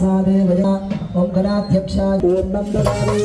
ప్రసాదే వయ ఓంకరాధ్యక్ష ఓం నందనాదే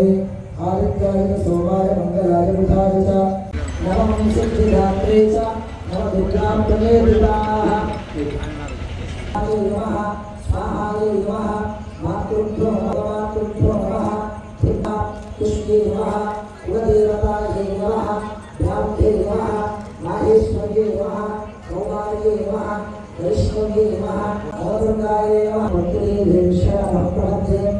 आदित्याय सोमाय मङ्गलाय बुधाय च नवमं सिद्धिदात्रे च नवदुर्गां प्रमेदिताः स्वाहाय नमः स्वाहाय नमः मातृभ्यो नमः मातृभ्यो नमः पिता पुष्टे नमः कुलदेवतायै नमः भ्रान्ते नमः माहेश्वर्ये नमः कौमार्ये नमः वैष्णव्ये नमः अवदुर्गाय नमः मन्त्रे भेषः प्रपद्ये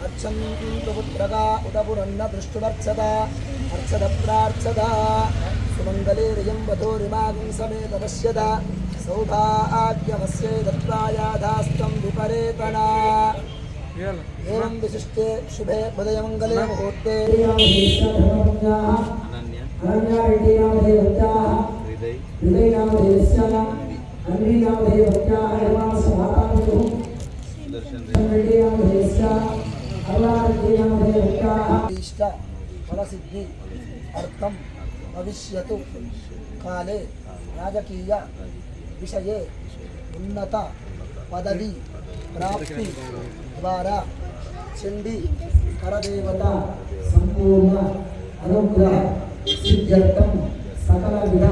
అర్చంతు పుత్రగా ఉదపురన్న దృష్టువర్చత అర్చత ప్రార్చత సుమంగళేరియం వధోరిమాగం సమేత పశ్యత సౌభాగ్యమస్యే దత్వాయాధాస్తం విపరేతణ ఏం విశిష్టే శుభే ఉదయ మంగళే ముహూర్తే దర్శన ఇష్ట ఫలసిద్ధి అర్థం భవిష్యత్ కాలే రాజకీయ విషయే ఉన్నత పదవి ప్రాప్తి ద్వారా చండి పరదేవత సంపూర్ణ అనుగ్రహ సిద్ధ్యర్థం సకల విధ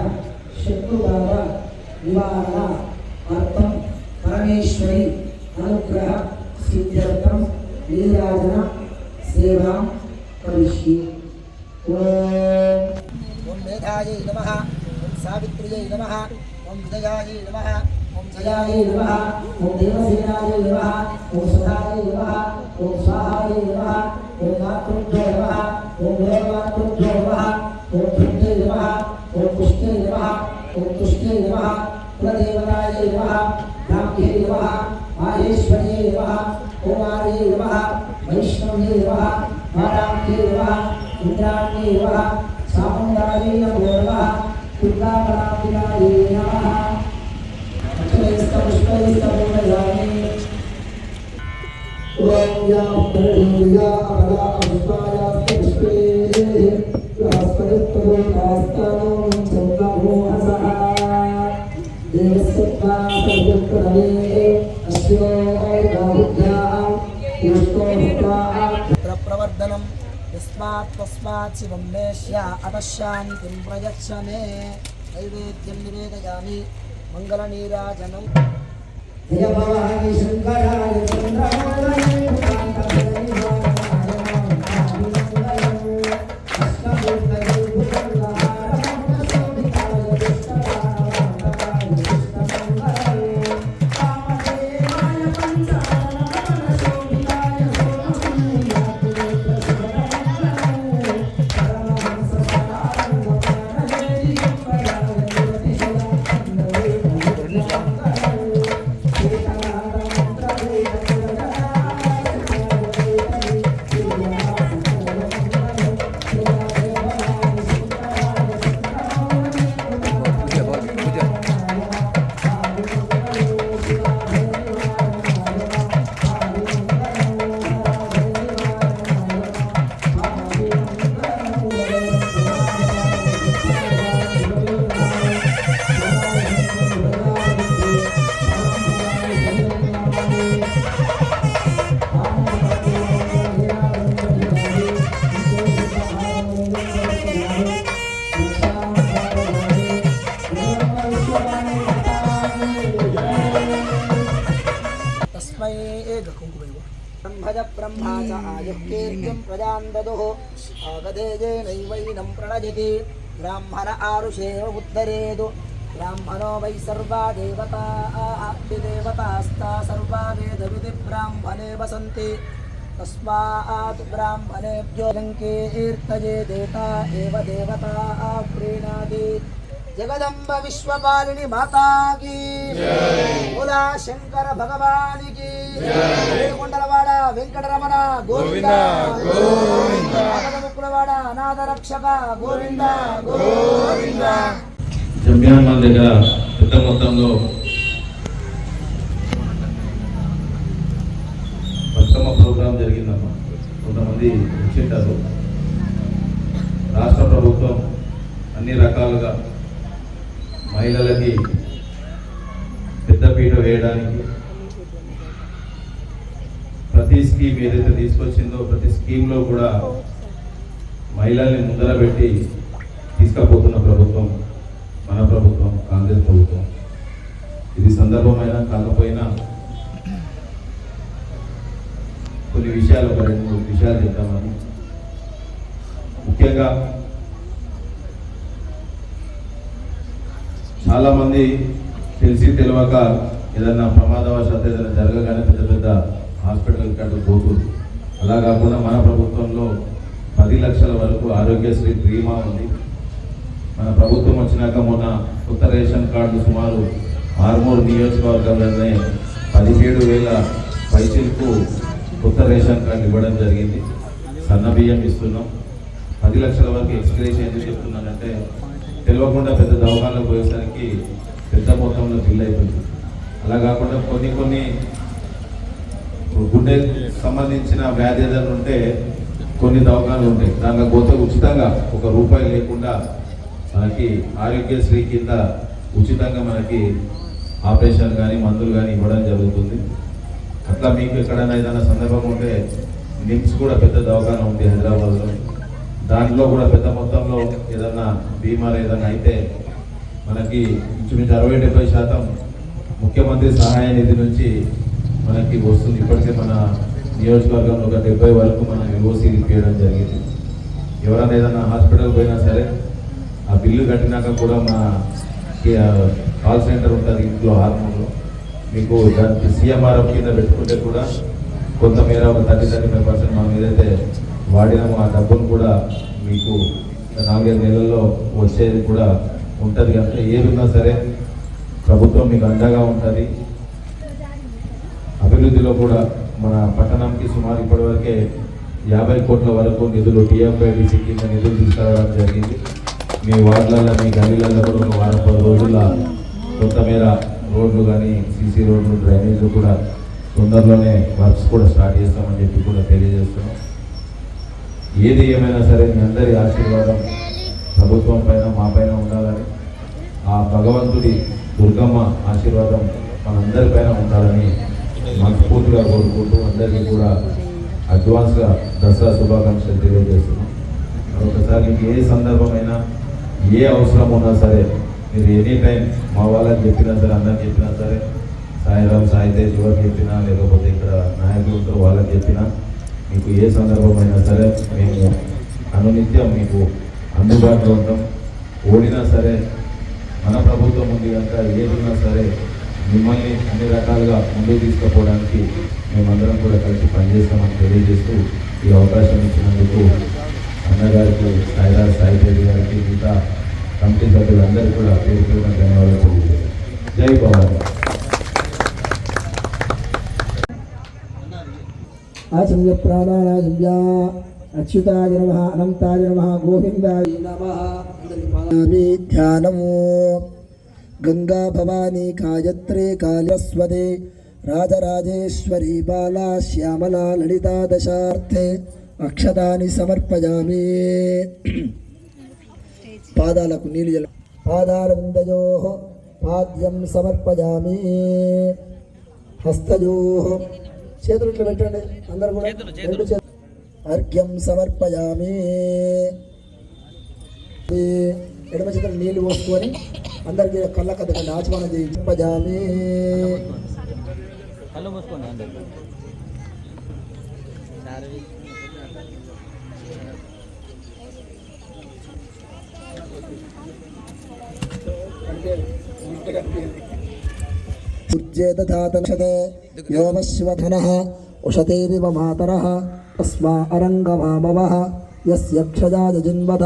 శత్రుబాధ నివారణ అర్థం పరమేశ్వరి అనుగ్రహ సిద్ధ్యర్థం నీరాజన సేవాం కరిష్యే ఓం ఓం మేధాయై నమః ఓం సావిత్ర్యై నమః ఓం విదయాయై నమః ఓం జయాయై నమః ఓం దేవసేనాయై నమః ఓం సదాయై నమః ఓం స్వాహాయై నమః ఓం మాతృభ్యో నమః ఓం దేవమాతృభ్యో నమః ఓం భృత్యై నమః ఓం పుష్ట్యై నమః ఓం తుష్ట్యై నమః కులదేవతాయై నమః బ్రాహ్మ్యై నమః మాహేశ్వర్యై కుమారే నమ వైష్ణవే నమ నమః నమ నమః నమ. నమః నమో నమ దుర్గాపరాధికారే నమ దేవస్వ ఓం యా ప్రణీయా అమలా అపుష్పాయా పుష్పే బృహస్పతిత్వోకాస్తానం చంద్రమోహసః దేవసత్వా సర్వత్రమే అస్యో ఐదాబుద్ధ్యాం పుష్పోహుత్వా ప్రవర్ధనం యస్మాత్ తస్మాత్ वैनं प्रणजति ब्राह्मण आरुषेव उत्तरेदु ब्राह्मणो वै सर्वा देवताः देवतास्ता सर्वा वेदविधि ब्राह्मणे वसन्ति तस्मात् ब्राह्मणेभ्यो लङ्कीर्तये देता एव देवताः प्रीणाति जगदम्ब विश्वपालिनि माता की कुला शङ्कर भगवान् की वेङ्कटरमण वेङ्कटरमण गोविन्द పేదవాడ అనాథ రక్షక గోవింద గోవింద. జమ్యాన్మాల్ దగ్గర పెద్ద మొత్తంలో బతుకమ్మ ప్రోగ్రాం జరిగిందమ్మా. కొంతమంది వచ్చింటారు రాష్ట్ర ప్రభుత్వం అన్ని రకాలుగా మహిళలకి పెద్దపీట వేయడానికి ప్రతి స్కీమ్ ఏదైతే తీసుకొచ్చిందో ప్రతి స్కీమ్లో కూడా మహిళల్ని ముందర పెట్టి తీసుకపోతున్న ప్రభుత్వం మన ప్రభుత్వం కాంగ్రెస్ ప్రభుత్వం. ఇది సందర్భమైన కాకపోయినా కొన్ని విషయాలు ఒక రెండు మూడు విషయాలు చెప్తామని. ముఖ్యంగా చాలామంది తెలిసి తెలియక ఏదైనా ప్రమాదవశాత్తు ఏదైనా జరగగానే పెద్ద పెద్ద హాస్పిటల్ కంటూ పోతుంది అలా కాకుండా మన ప్రభుత్వంలో పది లక్షల వరకు ఆరోగ్యశ్రీ బీమా ఉంది. మన ప్రభుత్వం వచ్చినాక మొన్న కొత్త రేషన్ కార్డు సుమారు ఆర్మూర్ నియోజకవర్గంలోనే పదిహేడు వేల పైసలకు కొత్త రేషన్ కార్డు ఇవ్వడం జరిగింది. సన్న బియ్యం ఇస్తున్నాం. పది లక్షల వరకు ఎక్స్గ్రేషన్ ఎందుకు చెప్తున్నానంటే తెలియకుండా పెద్ద దవాఖానలకు పోయేసరికి పెద్ద మొత్తంలో బిల్ అయిపోయింది. అలా కాకుండా కొన్ని కొన్ని గుండె సంబంధించిన వ్యాధి ఏదైనా ఉంటే కొన్ని దవాఖానలు ఉంటాయి. దాంట్లో పోతే ఉచితంగా ఒక రూపాయి లేకుండా మనకి ఆరోగ్యశ్రీ కింద ఉచితంగా మనకి ఆపరేషన్ కానీ మందులు కానీ ఇవ్వడం జరుగుతుంది. అట్లా మీకు ఎక్కడైనా ఏదైనా సందర్భం ఉంటే నిమ్స్ కూడా పెద్ద దవాఖాన ఉంది హైదరాబాద్లో. దాంట్లో కూడా పెద్ద మొత్తంలో ఏదన్నా బీమాలు ఏదైనా అయితే మనకి ఇంచుమించు అరవై డెబ్బై శాతం ముఖ్యమంత్రి సహాయ నిధి నుంచి మనకి వస్తుంది. ఇప్పటికే మన నియోజకవర్గంలో ఒక డెబ్బై వరకు మనం ఎల్ఓసి తీయడం జరిగింది. ఎవరైనా ఏదైనా హాస్పిటల్ పోయినా సరే ఆ బిల్లు కట్టినాక కూడా మన కాల్ సెంటర్ ఉంటుంది ఇంట్లో హార్మోన్లో. మీకు దానికి సీఎంఆర్ఎఫ్ కింద పెట్టుకుంటే కూడా కొంతమేర ఒక థర్టీ థర్టీ ఫైవ్ పర్సెంట్ మనం ఏదైతే వాడినామో ఆ డబ్బును కూడా మీకు నాలుగైదు నెలల్లో వచ్చేది కూడా ఉంటుంది. కనుక ఏదున్నా సరే ప్రభుత్వం మీకు అండగా ఉంటుంది. అభివృద్ధిలో కూడా మన పట్టణంకి సుమారు ఇప్పటివరకే యాభై కోట్ల వరకు నిధులు టీఎంఐడిసి కింద నిధులు తీసుకురావడం జరిగింది. మీ వార్డులలో మీ గల్లీలలో కూడా ఒక వారం పది రోజుల కొత్త మీద రోడ్లు కానీ సీసీ రోడ్లు డ్రైనేజ్లు కూడా తొందరలోనే వర్క్స్ కూడా స్టార్ట్ చేస్తామని చెప్పి కూడా తెలియజేస్తున్నాం. ఏది ఏమైనా సరే మీ అందరి ఆశీర్వాదం ప్రభుత్వం పైన మా పైన ఉండాలని ఆ భగవంతుడి దుర్గమ్మ ఆశీర్వాదం మనందరిపైన ఉండాలని మనస్ఫూర్తిగా కోరుకుంటూ అందరికీ కూడా అడ్వాన్స్గా దసరా శుభాకాంక్షలు తెలియజేస్తున్నాం. ఒకసారి మీకు ఏ సందర్భమైనా ఏ అవసరం ఉన్నా సరే మీరు ఎనీ టైం మా వాళ్ళకి చెప్పినా సరే అందరికి చెప్పినా సరే సాయిరామ్ సాయి తేజ్ ఎవరికి చెప్పినా లేకపోతే ఇక్కడ నాయకులు వాళ్ళకి చెప్పినా మీకు ఏ సందర్భమైనా సరే మేము అనునిత్యం మీకు అందుబాటులో ఉంటాం. ఓడినా సరే మన ప్రభుత్వం ఉంది కనుక ఏదున్నా సరే మిమ్మల్ని అన్ని రకాలుగా ముందుకు తీసుకుపోవడానికి మేమందరం కూడా కలిసి పనిచేస్తామని తెలియజేస్తూ ఈ అవకాశం ఇచ్చినందుకు అన్నగారికి సాయిరాజ్ సాయి తేజ్ గారికి మిగతా కమిటీ సభ్యులందరికీ కూడా పేరు పేరున ధన్యవాదాలు తెలియజేస్తాం జై భవానీ. ఆచమ్య ప్రాణారాజమ్య అచ్యుతాయ నమ అనంతాయ నమ గోవిందాయ నమ. ధ్యానము గంగా భవానీ గాయత్రి కాళస్వదే రాజరాజేశ్వరి బాలా శ్యామలా లలితా దశార్థే అక్షతాని సమర్పయామి పాదాలకు నీళ్ళు జల పాదారవిందయో పాద్యం సమర్పయామి హస్తయో చేతులు ఇట్లా పెట్టండి అందరు కూడా రెండు చేతులు. అర్ఘ్యం సమర్పయామి. ఎడమ చేతులు నీళ్లు పోసుకొని అందరికి కళ్ళ కథకండి ఆచమనం చేయించపజామి కళ్ళు మూసుకోండి అందరు ఉజ్జేదాతనషతే యోమశ్వధనః ఉషతేరివ మాతరः తస్మా అరంగమామవः యస్య క్షజాయ జిన్వత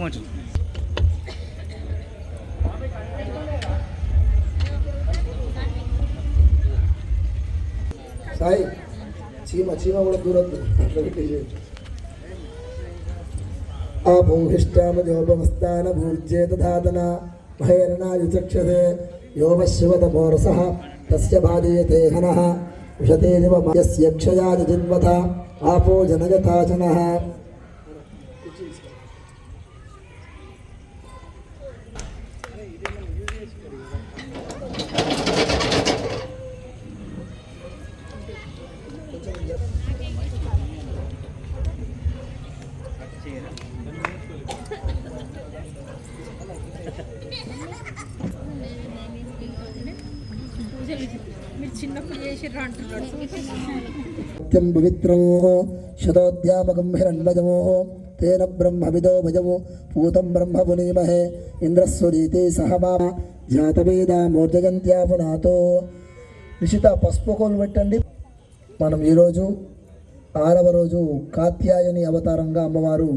పాదౌ ప్రక్షాళ్య సాయి చీమ చీమ కూడా దూరద్దు అట్లా పెట్టేసి ఆపోహిష్టామజోపమస్థాన భూర్జేతధాతన భైరణాయుచక్షతే యోమశివతమోరసः తస్య బాధీయతే హనः ఉషతే దివ యస్య క్షయాయ జిన్వత ఆపో జనయతాచనः పవిత్రమో శతోద్యాపకం హిరణ్మజమో తేన బ్రహ్మవిదో భజము పూతం బ్రహ్మ పునీమహే సహ బామ జాతవేద మూర్జగంత్యా పునాతో. నిశిత పసుపు కోలు పెట్టండి. మనం ఈరోజు ఆరవ రోజు కాత్యాయని అవతారంగా అమ్మవారు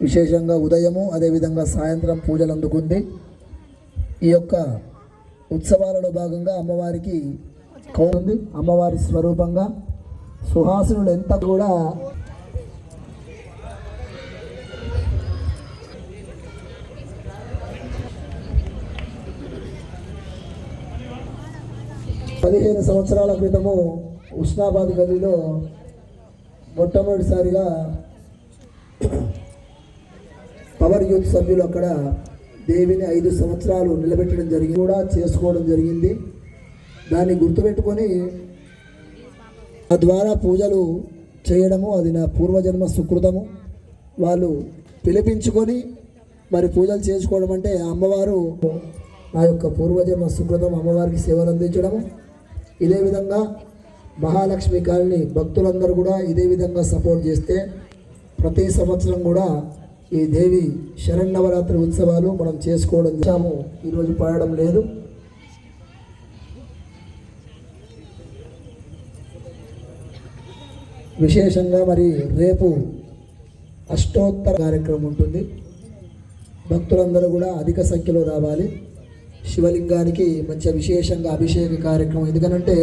విశేషంగా ఉదయము అదేవిధంగా సాయంత్రం పూజలు అందుకుంది ఈ యొక్క ఉత్సవాలలో భాగంగా అమ్మవారికి కౌంది అమ్మవారి స్వరూపంగా సుహాసునులు ఎంత కూడా పదిహేను సంవత్సరాల క్రితము ఉస్నాబాద్ గదిలో మొట్టమొదటిసారిగా పవర్ యూత్ సభ్యులు అక్కడ దేవిని ఐదు సంవత్సరాలు నిలబెట్టడం జరిగింది కూడా చేసుకోవడం జరిగింది. దాన్ని గుర్తుపెట్టుకొని తద్వారా పూజలు చేయడము అది నా పూర్వజన్మ సుకృతము. వాళ్ళు పిలిపించుకొని మరి పూజలు చేసుకోవడం అంటే అమ్మవారు నా యొక్క పూర్వజన్మ సుకృతం అమ్మవారికి సేవలు అందించడము. ఇదే విధంగా మహాలక్ష్మి కాలనీ భక్తులందరూ కూడా ఇదే విధంగా సపోర్ట్ చేస్తే ప్రతి సంవత్సరం కూడా ఈ దేవి శరణవరాత్రి ఉత్సవాలు మనం చేసుకోవడం చేసాము ఈరోజు పాడడం లేదు. విశేషంగా మరి రేపు అష్టోత్తర కార్యక్రమం ఉంటుంది. భక్తులందరూ కూడా అధిక సంఖ్యలో రావాలి. శివలింగానికి మంచి విశేషంగా అభిషేక కార్యక్రమం. ఎందుకనంటే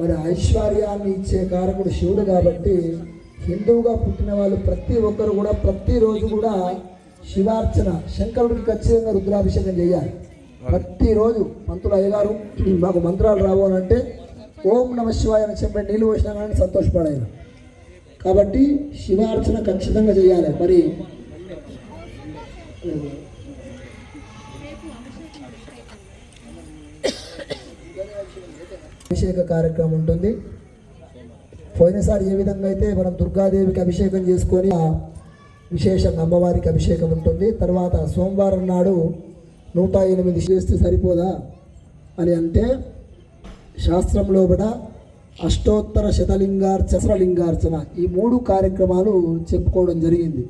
మరి ఐశ్వర్యాన్ని ఇచ్చే కారకుడు శివుడు కాబట్టి హిందువుగా పుట్టిన వాళ్ళు ప్రతి ఒక్కరు కూడా ప్రతిరోజు కూడా శివార్చన శంకరుడికి ఖచ్చితంగా రుద్రాభిషేకం చేయాలి. ప్రతిరోజు మంత్రులు అయ్యగారు మాకు మంత్రాలు రావు అని అంటే ఓం నమ శివాయ అని చెప్పి నీళ్ళు పోసినా కానీ సంతోషపడాయన కాబట్టి శివార్చన ఖచ్చితంగా చేయాలి. మరి అభిషేక కార్యక్రమం ఉంటుంది. పోయినసారి ఏ విధంగా అయితే మనం దుర్గాదేవికి అభిషేకం చేసుకొని విశేషంగా అమ్మవారికి అభిషేకం ఉంటుంది తర్వాత సోమవారం నాడు నూట ఎనిమిది చేస్తే సరిపోదా అని అంటే శాస్త్రంలో కూడా అష్టోత్తర శతలింగార్చన లింగార్చన ఈ మూడు కార్యక్రమాలు చెప్పుకోవడం జరిగింది.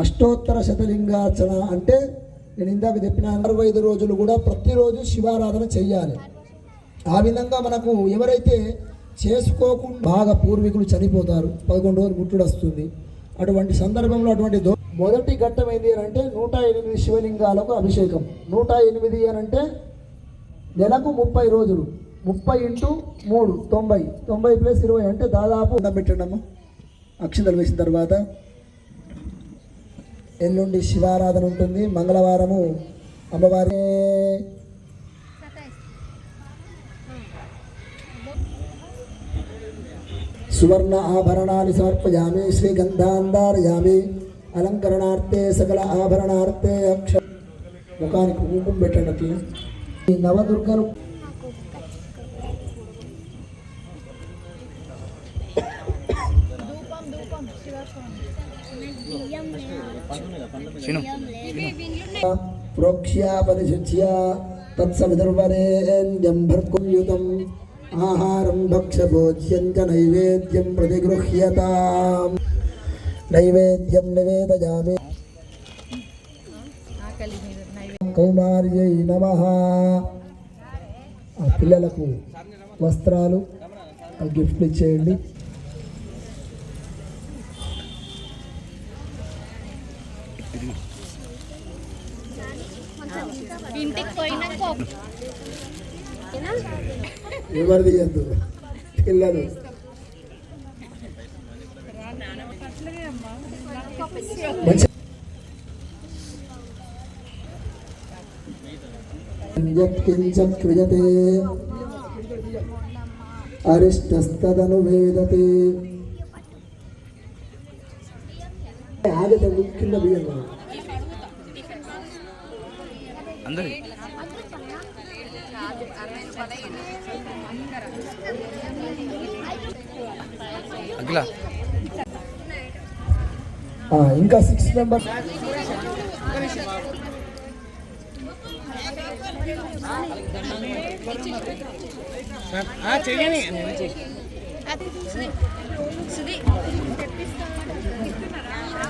అష్టోత్తర శతలింగార్చన అంటే నేను ఇందాక చెప్పిన అరవై ఐదు రోజులు కూడా ప్రతిరోజు శివారాధన చెయ్యాలి. ఆ విధంగా మనకు ఎవరైతే చేసుకోకుండా బాగా పూర్వీకులు చనిపోతారు. పదకొండు రోజులు ముట్టుడు వస్తుంది. అటువంటి సందర్భంలో అటువంటి దో మొదటి ఘట్టం ఏంటి అని అంటే నూట ఎనిమిది శివలింగాలకు అభిషేకం. నూట ఎనిమిది అని అంటే నెలకు ముప్పై రోజులు. ముప్పై ఇంటూ మూడు తొంభై. తొంభై ప్లస్ ఇరవై అంటే దాదాపు పెట్టండమ్మ అక్షింతలు వేసిన తర్వాత ఎల్లుండి శివారాధన ఉంటుంది. మంగళవారము అమ్మవారి సువర్ణ ఆభరణాన్ని సమర్పయామి శ్రీగంధాంధారయామి అలంకరణార్థే సకల ఆభరణార్థే అక్ష ముఖానికి కుంకుమ పెట్టండి అట్లా ఈ నవదుర్గలు ప్రోక్ష్యా పరిశుచ్య తత్సవిదుర్వరేణ్యం భర్గుయుతం ఆహారం భక్ష్యభోజ్యం చ నైవేద్యం ప్రతిగృహ్యత నైవేద్యం నివేదయామి కౌమార్యై నమ ఆ పిల్లలకు వస్త్రాలు గిఫ్ట్ గిఫ్ట్లు ఇచ్చేయండి. ఇంటికి పోయినాక ఎవరు తీయద్దు పిల్లలు మంచి యత్కించత్ క్రియతే అరిష్టస్తదను వేదతే ఆగదు కింద బియ్యం అఖిల ఆ, ఇంకా సిక్స్ మెంబర్స్ చెయ్యని.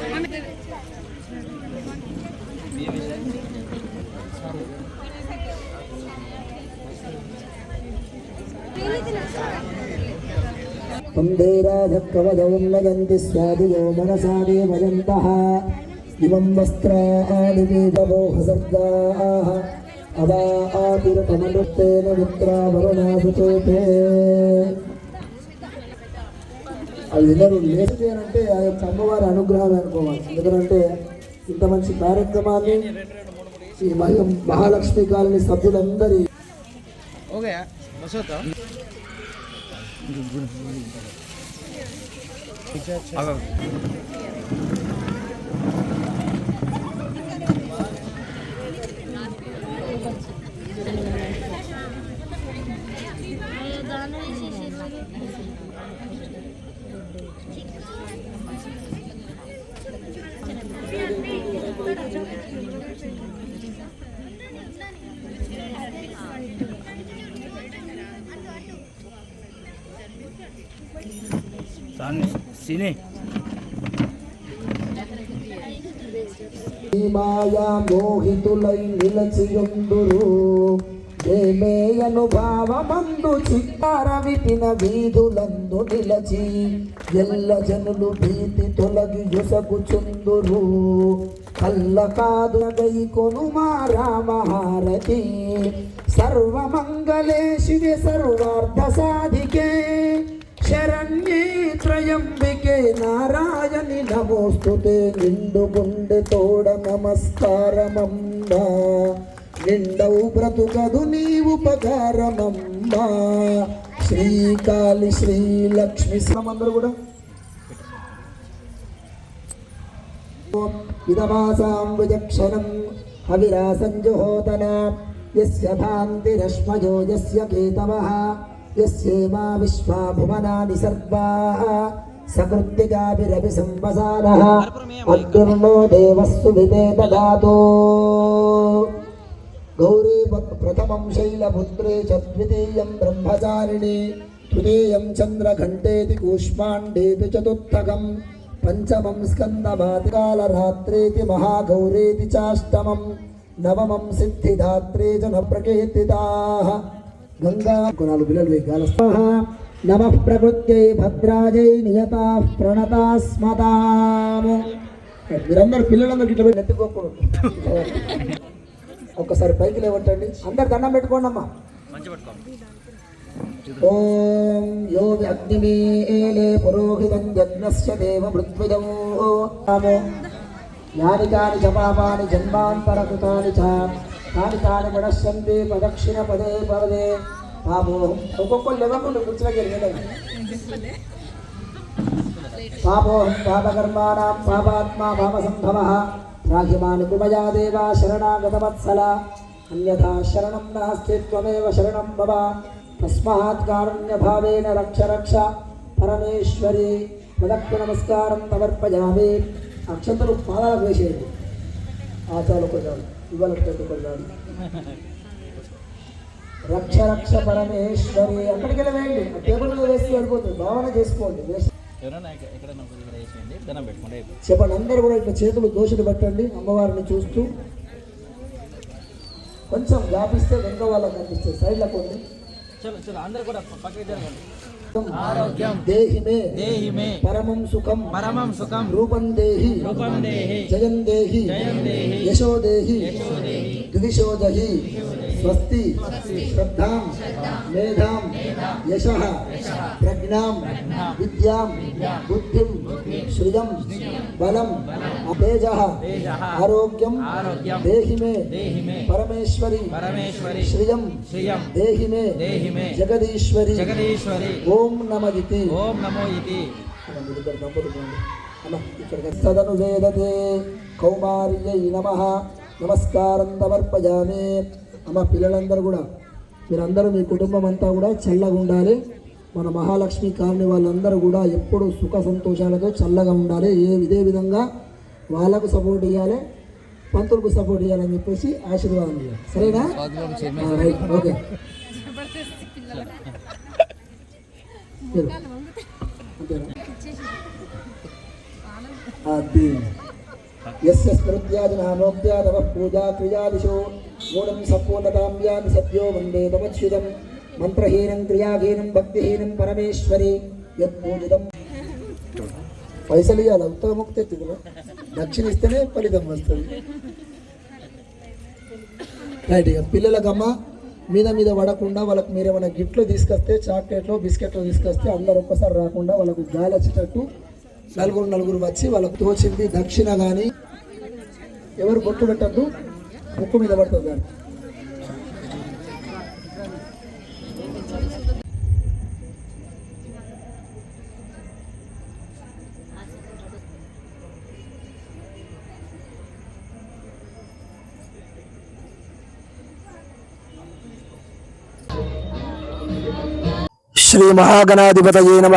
వందే రాజకవదం నగంతి స్వాదియో మనసా దేవయంతః. ఇమం వస్త్రాణి వేదమోహసర్గాः అవా ఆతిరతమనుత్తేన మిత్రావరుణాసుతోతే అది వినరు లేదు అంటే ఆ యొక్క అమ్మవారి అనుగ్రహం అనుకోవాలి. ఎందుకంటే ఇంత మంచి కార్యక్రమాన్ని ఈ మహి మహాలక్ష్మి కాలనీ సభ్యులందరి ఓకే sini మాయా sini. నిలచియుందురు. అనుభావమందు చిత్తార విపిన వీధులందు నిలచి ఎల్ల జనులు భీతి తొలగి యుసగుచుందురు కల్ల కాదు గై కొను మారా రామహారతి. సర్వమంగళే శివే సర్వార్థ నారాయణి నమోస్తుతే నిండు గుండె తోడ నమస్కారమమ్మా. నిండవు బ్రతుకదు నీవు పగారమమ్మా. శ్రీకాళి శ్రీలక్ష్మి అందరూ కూడా. ఇదమాసాం విచక్షణం అవిరాసం యస్య భాంతిరశ్మజో యస్య కేతవః. యస్యేమా విశ్వా భువనాని సర్వాः. సకృత్తికాభిరపి సంవసానः అగ్నిర్నో దేవస్సు విదే దదాతు గౌరీ ప్రథమం శైలపుత్రే చ ద్వితీయం బ్రహ్మచారిణి తృతీయం చంద్రఘంటేతి కూష్మాండేతి చతుర్థకం పంచమం స్కందమాతికాలరాత్రేతి మహాగౌరేతి చాష్టమం నవమం సిద్ధిదాత్రే చ న ప్రకీర్తితాః గంగా నాలుగు పిల్లలు వేగాల నమ ప్రకృత్యై భద్రాజై నియతాః ప్రణతాస్మతాము మీరందరూ పిల్లలందరూ ఇట్లా నెత్తుకోకూడదు ఒక్కసారి పైకి లేవట్టండి అందరు దండం పెట్టుకోండి అమ్మా. ఓం యో అగ్నిమేలే పురోహితం యజ్ఞస్య దేవ మృత్విజం యాని కాని చ పాపాని జన్మాంతరకృతాని చ కాని కాని పడస్యంతి ప్రదక్షిణ పదే పదే. పాపోహం ఒక్కొక్కరు లేవకుండా కూర్చోగలి పాపో పాపోహం పాపకర్మాణం పాపాత్మా పాపసంభవ రాహిమాని కుమయా దేవా శరణాగతవత్సల. అన్యథా శరణం నాస్తి త్వమేవ శరణం భవ. తస్మాత్ కారుణ్యభావేన రక్ష రక్ష. పరమేశ్వరి మదక్కు నమస్కారం సమర్పజామి అక్షతలు పాదాలకు వేసేయండి. ఆచారాలు కొద్దాలు ఇవాళ కొద్దాలు రక్ష రక్ష పరమేశ్వరి. అక్కడికి వెళ్ళి టేబుల్ మీద వేసి వెళ్ళిపోతుంది భావన చేసుకోండి. ఇక్కడ చెప్పండి. అందరూ కూడా ఇట్లా చేతులు దోషులు పెట్టండి. అమ్మవారిని చూస్తూ. కొంచెం వ్యాపిస్తే వెనుక వాళ్ళకి కనిపిస్తే సైడ్లో కొన్ని చలో చలో అందరు కూడా పక్కకి జరగండి దేహి మే దేహి మే పరమం సుఖం పరమం సుఖం రూపం దేహి రూపం దేహి జయం దేహి జయం దేహి యశో దేహి ద్విషో దహి స్వస్తి శ్రద్ధాం మేధాం యశ ప్రజ్ఞాం విద్యాం బుద్ధిం శ్రియం బలం తేజ. ఆరోగ్యం. ఆరోగ్యం. దేహి మే దేహి మే పరమేశ్వరి. పరమేశ్వరి. శ్రియం. శ్రియం. దేహి మే దేహి మే జగదీశ్వరి. జగదీశ్వరి. ఓం నమదితి ఓం నమో ఇతి. సదను వేదతే కౌమార్యై నమ. నమస్కారం సమర్పజామి. అమ్మ పిల్లలందరూ కూడా మీరందరూ మీ కుటుంబం అంతా కూడా చల్లగా ఉండాలి. మన మహాలక్ష్మి కాలనీ వాళ్ళందరూ కూడా ఎప్పుడు సుఖ సంతోషాలతో చల్లగా ఉండాలి. ఏ ఇదే విధంగా వాళ్ళకు సపోర్ట్ ఇవ్వాలి పంతులకు సపోర్ట్ ఇవ్వాలని చెప్పేసి ఆశీర్వాదం ఇవ్వాలి సరేనా? రైట్ ఓకే మీరు. అంతేనా? అది యస్య స్మృత్యాదినానోక్త్యాదవ పూజా క్రియాదిషు మూలం సంపూర్ణతాం యాది సత్యో వందే తమచ్యుతం మంత్రహీనం క్రియాహీనం భక్తిహీనం పరమేశ్వరి పైసలు ఇవ్వాలి ఉత్తమ ముక్తి ఎత్తుకులో దక్షిణ ఇస్తేనే ఫలితం వస్తుంది. రైట్ ఇక పిల్లలకమ్మ మీద మీద పడకుండా వాళ్ళకి మీరు ఏమైనా గిట్లు తీసుకొస్తే చాక్లెట్లు బిస్కెట్లు తీసుకొస్తే అందరు ఒక్కసారి రాకుండా వాళ్ళకు గాలి వచ్చేటట్టు నలుగురు నలుగురు వచ్చి వాళ్ళకు తోచింది దక్షిణ కానీ ఎవరు బొట్టు పెట్టద్దు? ముక్కు మీద పడుతుంది కానీ శ్రీ మహాగణాధిపతయే నమ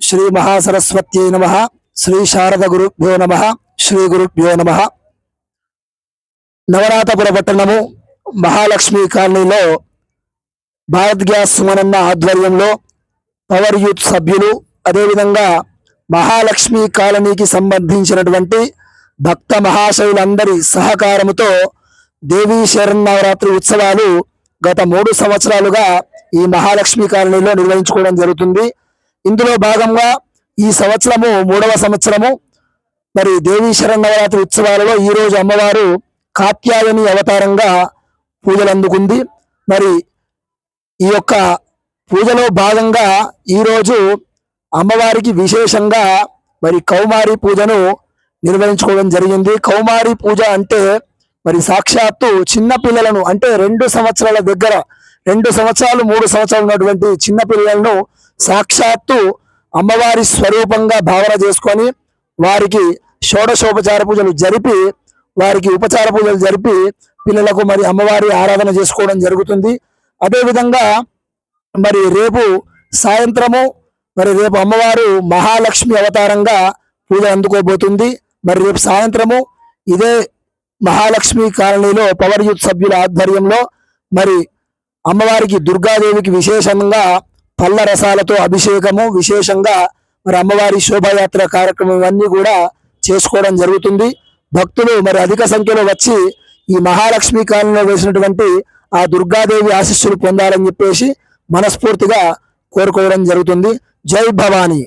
శ్రీ మహాసరస్వత్యై నమ శ్రీ శారద గురుభ్యో నమ శ్రీ గురుభ్యో నమ. నవరాతపుర పట్టణము మహాలక్ష్మి కాలనీలో భారత్ గ్యాస్ సుమనన్న ఆధ్వర్యంలో పవర్ యూత్ సభ్యులు అదేవిధంగా మహాలక్ష్మి కాలనీకి సంబంధించినటువంటి భక్త మహాశయులందరి సహకారముతో దేవీ శరన్నవరాత్రి ఉత్సవాలు గత మూడు సంవత్సరాలుగా ఈ మహాలక్ష్మి కాలనీలో నిర్వహించుకోవడం జరుగుతుంది. ఇందులో భాగంగా ఈ సంవత్సరము మూడవ సంవత్సరము మరి దేవీ శరణవరాత్రి ఉత్సవాలలో ఈ రోజు అమ్మవారు కాత్యాయని అవతారంగా పూజలు అందుకుంది. మరి ఈ యొక్క పూజలో భాగంగా ఈరోజు అమ్మవారికి విశేషంగా మరి కౌమారి పూజను నిర్వహించుకోవడం జరిగింది. కౌమారి పూజ అంటే మరి సాక్షాత్తు చిన్న పిల్లలను అంటే రెండు సంవత్సరాల దగ్గర రెండు సంవత్సరాలు మూడు సంవత్సరాలు ఉన్నటువంటి చిన్న పిల్లలను సాక్షాత్తు అమ్మవారి స్వరూపంగా భావన చేసుకొని వారికి షోడశోపచార పూజలు జరిపి వారికి ఉపచార పూజలు జరిపి పిల్లలకు మరి అమ్మవారి ఆరాధన చేసుకోవడం జరుగుతుంది. అదేవిధంగా మరి రేపు సాయంత్రము మరి రేపు అమ్మవారు మహాలక్ష్మి అవతారంగా పూజ అందుకోబోతుంది. మరి రేపు సాయంత్రము ఇదే మహాలక్ష్మి కాలనీలో పవర్ యూత్ సభ్యుల ఆధ్వర్యంలో మరి అమ్మవారికి దుర్గాదేవికి విశేషంగా పళ్ళ రసాలతో అభిషేకము విశేషంగా మరి అమ్మవారి శోభాయాత్ర కార్యక్రమం ఇవన్నీ కూడా చేసుకోవడం జరుగుతుంది. భక్తులు మరి అధిక సంఖ్యలో వచ్చి ఈ మహాలక్ష్మి కాలంలో వేసినటువంటి ఆ దుర్గాదేవి ఆశీస్సులు పొందాలని చెప్పేసి మనస్ఫూర్తిగా కోరుకోవడం జరుగుతుంది. జై భవానీ.